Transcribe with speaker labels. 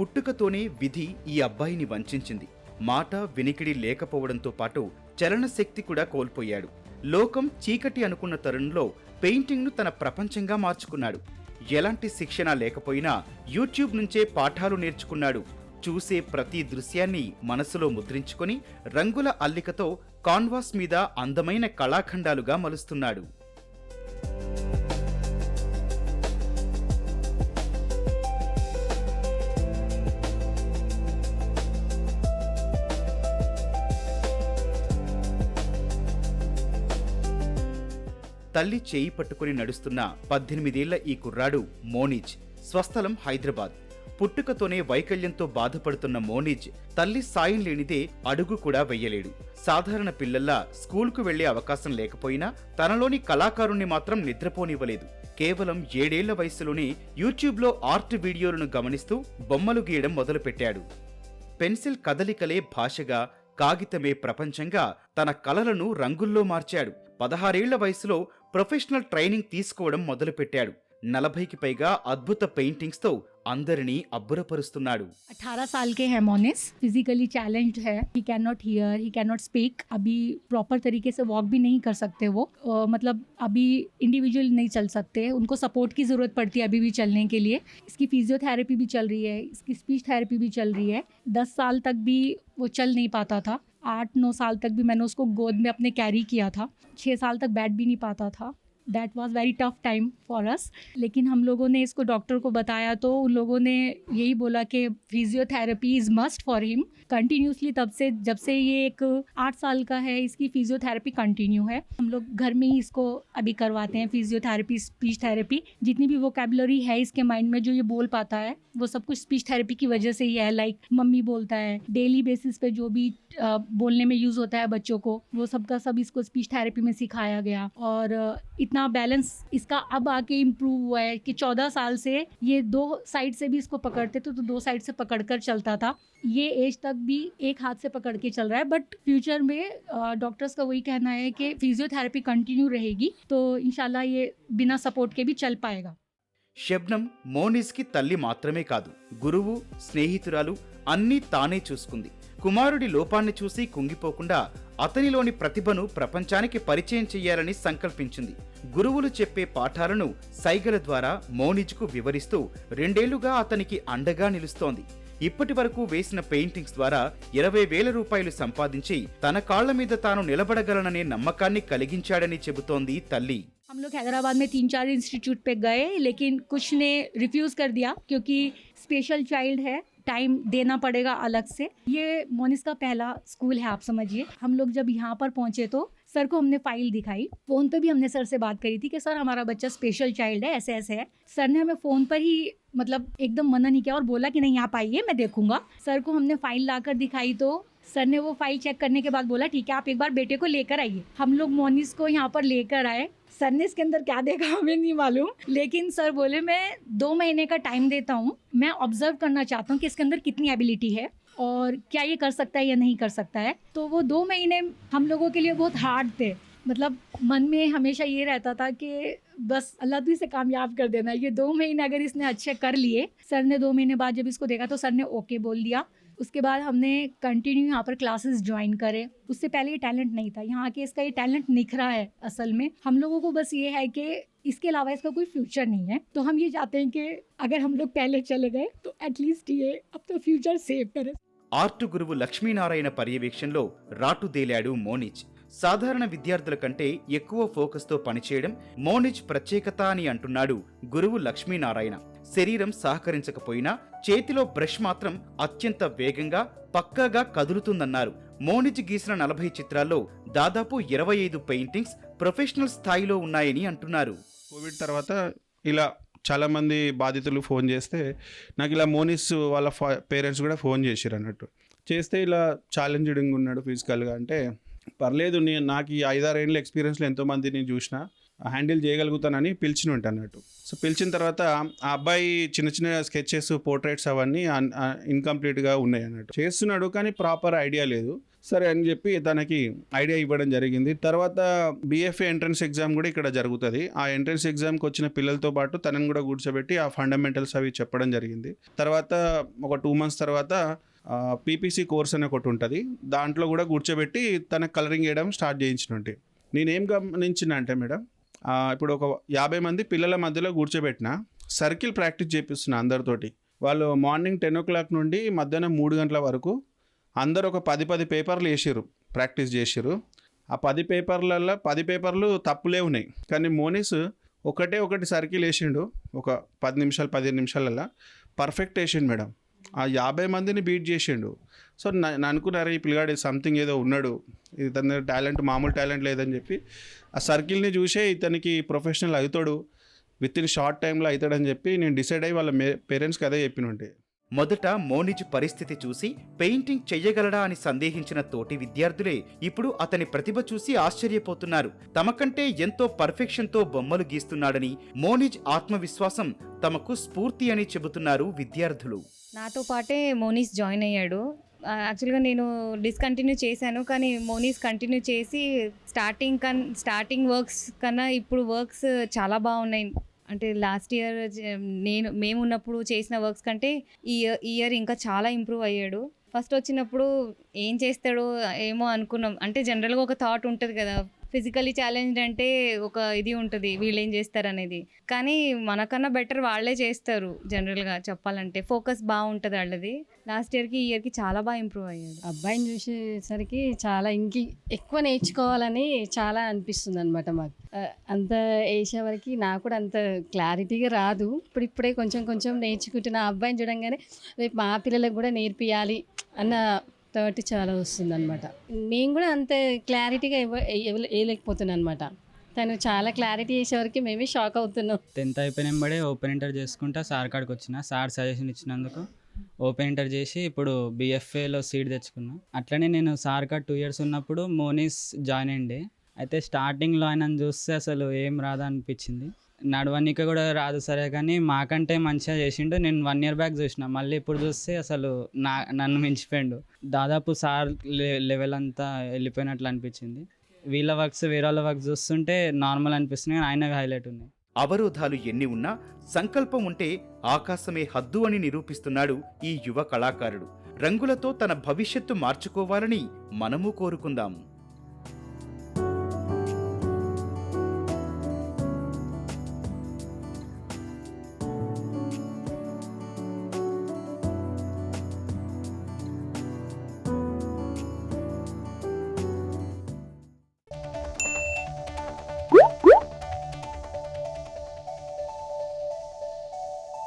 Speaker 1: పుట్టుకతోనే విధి ఈ అబ్బాయిని వంచింది మాట వినికిడి లేకపోవడంతో పాటు చలనశక్తి కూడా కోల్పోయాడు. లోకం చీకటి అనుకున్న తరుణంలో పెయింటింగ్ను తన ప్రపంచంగా మార్చుకున్నాడు. ఎలాంటి శిక్షణ లేకపోయినా యూట్యూబ్ నుంచే పాఠాలు నేర్చుకున్నాడు. చూసే ప్రతి దృశ్యాన్ని మనసులో ముద్రించుకొని రంగుల అల్లికతో కాన్వాస్ మీద అందమైన కళాఖండాలుగా మలుస్తున్నాడు. తల్లి చేయి పట్టుకుని నడుస్తున్న పద్దెనిమిదేళ్ళ ఈ కుర్రాడు మోనిజ్ స్వస్థలం హైదరాబాద్. పుట్టుకతోనే వైకల్యంతో బాధపడుతున్న మోనిజ్ తల్లి సాయం లేనిదే అడుగు కూడా వెయ్యలేడు సాధారణ పిల్లల్లా స్కూల్కు వెళ్ళే అవకాశం లేకపోయినా తనలోని కళాకారుణ్ణి మాత్రం నిద్రపోనివ్వలేదు. కేవలం ఏడేళ్ళ వయసులోనే యూట్యూబ్లో ఆర్ట్ వీడియోలను గమనిస్తూ బొమ్మలు గీయడం మొదలుపెట్టాడు. పెన్సిల్ కదలికలే భాషగా కాగితమే ప్రపంచంగా తన కలలను రంగుల్లో మార్చాడు. పదహారేళ్ళ వయసులో ప్రొఫెషనల్ ట్రైనింగ్ తీసుకోవడం మొదలుపెట్టాడు. నలభైకి పైగా అద్భుత పెయింటింగ్స్తో అందరినీ అబ్బురపరుస్తున్నాడు
Speaker 2: 18 साल के हैं मोनिस फिजिकली चैलेंज्ड है he can not hear he can not speak अभी प्रॉपर तरीके से वॉक भी नहीं कर सकते वो अ, मतलब अभी इंडिविजुअल नहीं चल सकते उनको सपोर्ट की ज़रूरत पड़ती है अभी भी चलने के लिए इसकी फिजियोथेरेपी भी चल रही है इसकी स्पीच थेरेपी भी चल रही है दस साल तक भी वो चल नहीं पाता था आठ नौ साल तक भी मैंने उसको गोद में अपने कैरी किया था छः साल तक बैठ भी नहीं पाता था That was very tough time for us लेकिन हम लोगों ने इसको डॉक्टर को बताया तो उन लोगों ने यही बोला कि physiotherapy is must for him continuously तब से जब से ये एक आठ साल का है इसकी फिजियोथेरेपी कंटिन्यू है। हम लोग घर में ही इसको अभी करवाते हैं फिजियोथेरेपी स्पीच थेरेपी जितनी भी वोकेबलरी है इसके माइंड में जो ये बोल पाता है वो सब कुछ स्पीच थेरेपी की वजह से ही है। लाइक like, मम्मी बोलता है डेली बेसिस पे जो भी बोलने में यूज़ होता है बच्चों को वो सब का सब इसको स्पीच थेरेपी में सिखाया गया। और इतना बैलेंस इसका अब आके इम्प्रूव हुआ है कि चौदह साल से ये दो साइड से भी इसको पकड़ते थे तो दो साइड से पकड़कर चलता था ये एज तक भी एक हाथ से पकड़ के चल रहा है बट फ्यूचर में डॉक्टर्स का वही कहना है कि फिजियोथेरेपी कंटिन्यू रहेगी तो इंशाल्लाह ये बिना सपोर्ट के भी चल पाएगा
Speaker 1: షబ్నం మోనిస్కి తల్లి మాత్రమే కాదు గురువు స్నేహితురాలు అన్నీ తానే చూసుకుంది కుమారుడి లోపాన్ని చూసి కుంగిపోకుండా అతనిలోని ప్రతిభను ప్రపంచానికి పరిచయం చెయ్యాలని సంకల్పించింది గురువులు చెప్పే పాఠాలను సైగల ద్వారా మోనిజ్కు వివరిస్తూ రెండేళ్లుగా అతనికి అండగా నిలుస్తోంది ఇప్పటి వరకు వేసిన పెయింటింగ్స్ ద్వారా ఇరవై వేల రూపాయలు సంపాదించి తన కాళ్ల మీద తాను నిలబడగలననే నమ్మకాన్ని కలిగించాడని చెబుతోంది తల్లి
Speaker 2: हम लोग हैदराबाद में तीन चार इंस्टीट्यूट पे गए लेकिन कुछ ने रिफ्यूज़ कर दिया क्योंकि स्पेशल चाइल्ड है टाइम देना पड़ेगा अलग से। ये मोनिस का पहला स्कूल है, आप समझिए। हम लोग जब यहाँ पर पहुँचे तो सर को हमने फ़ाइल दिखाई। फ़ोन पे भी हमने सर से बात करी थी कि सर हमारा बच्चा स्पेशल चाइल्ड है ऐसे ऐसे है। सर ने हमें फ़ोन पर ही मतलब एकदम मना नहीं किया और बोला कि नहीं, आप आइए, मैं देखूँगा। सर को हमने फ़ाइल लाकर दिखाई तो सर ने वो फ़ाइल चेक करने के बाद बोला, ठीक है, आप एक बार बेटे को लेकर आइए। हम लोग मोनिस को यहाँ पर लेकर आए सर ने इसके अंदर क्या देखा हमें नहीं मालूम। लेकिन सर बोले, मैं दो महीने का टाइम देता हूँ। मैं ऑब्ज़र्व करना चाहता हूँ कि इसके अंदर कितनी एबिलिटी है और क्या ये कर सकता है या नहीं कर सकता है। तो वो दो महीने हम लोगों के लिए बहुत हार्ड थे। मतलब मन में हमेशा ये रहता था कि बस अल्लाह तू इसे कामयाब कर देना ये दो महीने अगर इसने अच्छे कर लिए, सर ने दो महीने बाद जब इसको देखा तो सर ने ओके बोल दिया। उसके बाद हमने कंटिन्यू यहाँ पर क्लासेस ज्वाइन करे उससे पहले ये टैलेंट नहीं था यहाँ के इसका ये टैलेंट निखरा है असल में हम लोगों को बस ये है कि इसके अलावा इसका कोई फ्यूचर नहीं है तो हम ये चाहते हैं कि अगर हम लोग पहले चले गए तो एटलीस्ट ये अपना फ्यूचर सेव करे
Speaker 1: ఆర్ట్ గురువు లక్ష్మీనారాయణ పర్యవేక్షణలో రాటుదేలాడు మోనిజ్ సాధారణ విద్యార్థుల కంటే ఎక్కువ ఫోకస్తో పనిచేయడం మోనిజ్ ప్రత్యేకత అని అంటున్నాడు గురువు లక్ష్మీనారాయణ. శరీరం సహకరించకపోయినా చేతిలో బ్రష్ మాత్రం అత్యంత వేగంగా పక్కాగా కదులుతుందన్నారు. మోనిజ్ గీసిన నలభై చిత్రాల్లో దాదాపు ఇరవై ఐదు పెయింటింగ్స్ ప్రొఫెషనల్ స్థాయిలో ఉన్నాయని అంటున్నారు.
Speaker 3: కోవిడ్ తర్వాత ఇలా చాలామంది బాధితులు ఫోన్ చేస్తే నాకు ఇలా మోనిస్ వాళ్ళ పేరెంట్స్ కూడా ఫోన్ చేశారు అన్నట్టు చేస్తే ఇలా ఛాలెంజింగ్ ఉన్నాడు ఫిజికల్గా అంటే పర్లేదు నేను నాకు ఈ ఐదారేళ్ళ ఎక్స్పీరియన్స్లో ఎంతోమంది నేను చూసిన హ్యాండిల్ చేయగలుగుతానని పిలిచిన ఉంటాను అన్నట్టు. సో పిలిచిన తర్వాత ఆ అబ్బాయి చిన్న చిన్న స్కెచెస్ పోర్ట్రేట్స్ అవన్నీ ఇన్కంప్లీట్గా ఉన్నాయి అన్నట్టు. చేస్తున్నాడు కానీ ప్రాపర్ ఐడియా లేదు. సరే అని చెప్పి తనకి ఐడియా ఇవ్వడం జరిగింది. తర్వాత బీఎఫ్ఏ ఎంట్రన్స్ ఎగ్జామ్ కూడా ఇక్కడ జరుగుతుంది. ఆ ఎంట్రన్స్ ఎగ్జామ్కి వచ్చిన పిల్లలతో పాటు తనని కూడా కూర్చోబెట్టి ఆ ఫండమెంటల్స్ అవి చెప్పడం జరిగింది. తర్వాత ఒక టూ మంత్స్ తర్వాత పీపీసీ కోర్స్ అని ఒకటి ఉంటుంది. దాంట్లో కూడా కూర్చోబెట్టి తన కలరింగ్ వేయడం స్టార్ట్ చేయించినట్టు. నేనేం గమనించిన అంటే మేడం ఇప్పుడు ఒక యాభై మంది పిల్లల మధ్యలో కూర్చోబెట్టిన సర్కిల్ ప్రాక్టీస్ చేపిస్తున్నా అందరితోటి. వాళ్ళు మార్నింగ్ టెన్ ఓ క్లాక్ నుండి మధ్యాహ్నం మూడు గంటల వరకు అందరు ఒక పది పది పేపర్లు వేసారు ప్రాక్టీస్ చేసారు ఆ పది పేపర్లలో పది పేపర్లు తప్పులే ఉన్నాయి. కానీ మోనిస్ ఒకటే ఒకటి సర్కిల్ వేసిండు ఒక పది నిమిషాలు పదిహేను నిమిషాలలో పర్ఫెక్ట్ వేసిండు మేడం. ఆ యాభై మందిని బీట్ చేసిండు. సో నేను అనుకున్నారు ఈ పిల్లగాడు సంథింగ్ ఏదో ఉన్నాడు. ఇతని టాలెంట్ మామూలు టాలెంట్ లేదని చెప్పి ఆ సర్కిల్ని చూసే ఇతనికి ప్రొఫెషనల్ అవుతాడు. విత్ ఇన్ షార్ట్ టైంలో అవుతాడని చెప్పి నేను డిసైడ్ అయ్యి వాళ్ళ పేరెంట్స్కి అదే చెప్పినుంటే
Speaker 1: మొదట మోనిజ్ పరిస్థితి చూసి పెయింటింగ్ చెయ్యగలడా అని సందేహించిన తోటి విద్యార్థులే ఇప్పుడు అతని ప్రతిభ చూసి ఆశ్చర్యపోతున్నారు. తమకంటే ఎంతో పర్ఫెక్షన్తో బొమ్మలు గీస్తున్నాడని మోనిజ్ ఆత్మవిశ్వాసం తమకు స్ఫూర్తి అని చెబుతున్నారు విద్యార్థులు.
Speaker 4: నాతో పాటే మోనీస్ జాయిన్ అయ్యాడు. యాక్చువల్గా నేను డిస్కంటిన్యూ చేశాను కానీ మోనీస్ కంటిన్యూ చేసి స్టార్టింగ్ కన్ స్టార్టింగ్ వర్క్స్ కన్నా ఇప్పుడు వర్క్స్ చాలా బాగున్నాయి. అంటే లాస్ట్ ఇయర్ నేను మేము ఉన్నప్పుడు చేసిన వర్క్స్ కంటే ఈ ఇయర్ ఈ ఇయర్ ఇంకా చాలా ఇంప్రూవ్ అయ్యాడు. ఫస్ట్ వచ్చినప్పుడు ఏం చేస్తాడో ఏమో అనుకున్నాం. అంటే జనరల్గా ఒక థాట్ ఉంటుంది కదా. ఫిజికలీ ఛాలెంజ్డ్ అంటే ఒక ఇది ఉంటుంది వీళ్ళు ఏం చేస్తారు అనేది కానీ మనకన్నా బెటర్ వాళ్ళే చేస్తారు జనరల్గా చెప్పాలంటే. ఫోకస్ బాగుంటుంది వాళ్ళది. లాస్ట్ ఇయర్కి ఈ ఇయర్కి చాలా బాగా ఇంప్రూవ్ అయ్యాడు
Speaker 5: అబ్బాయిని చూసేసరికి చాలా ఇంకి ఎక్కువ నేర్చుకోవాలని చాలా అనిపిస్తుంది అనమాట మాకు అంత వేసే వరకు నాకు కూడా అంత క్లారిటీగా రాదు. ఇప్పుడు ఇప్పుడే కొంచెం కొంచెం నేర్చుకుంటున్న. ఆ అబ్బాయిని చూడంగానే రేపు మా పిల్లలకు కూడా నేర్పియాలి అన్న కాబట్టి చాలా వస్తుంది అనమాట నేను కూడా అంత క్లారిటీగా వేయలేకపోతున్నాను అనమాట తను చాలా క్లారిటీ చేసేవరకు మేమే షాక్ అవుతున్నాం.
Speaker 6: టెన్త్ అయిపోయిన వెంబడే ఓపెన్ ఇంటర్ చేసుకుంటా సార్ కాడికి వచ్చిన సార్ సజెషన్ ఇచ్చినందుకు ఓపెన్ ఇంటర్ చేసి ఇప్పుడు బీఎఫ్ఏలో సీట్ తెచ్చుకున్నా. అట్లనే నేను సార్ కాడ్ టూ ఇయర్స్ ఉన్నప్పుడు మోనీస్ జాయిన్ అయ్యండి. అయితే స్టార్టింగ్లో ఆయనను చూస్తే అసలు ఏం రాదా అనిపించింది నడవనిక కూడా రాదు సరే కానీ మాకంటే మంచిగా చేసిండు. నేను వన్ ఇయర్ బ్యాక్ చూసిన. మళ్ళీ ఇప్పుడు చూస్తే అసలు నా నన్ను మించిపోయిండు. దాదాపు సార్ లెవెల్ అంతా వెళ్ళిపోయినట్లు అనిపించింది. వీళ్ళ వర్క్స్ వేరే వాళ్ళ వర్క్స్ చూస్తుంటే నార్మల్ అనిపిస్తున్నాయి కానీ ఆయన హైలైట్ ఉన్నాయి.
Speaker 1: అవరోధాలు ఎన్ని ఉన్నా సంకల్పం ఉంటే ఆకాశమే హద్దు అని నిరూపిస్తున్నాడు ఈ యువ కళాకారుడు. రంగులతో తన భవిష్యత్తు మార్చుకోవాలని మనము కోరుకుందాం.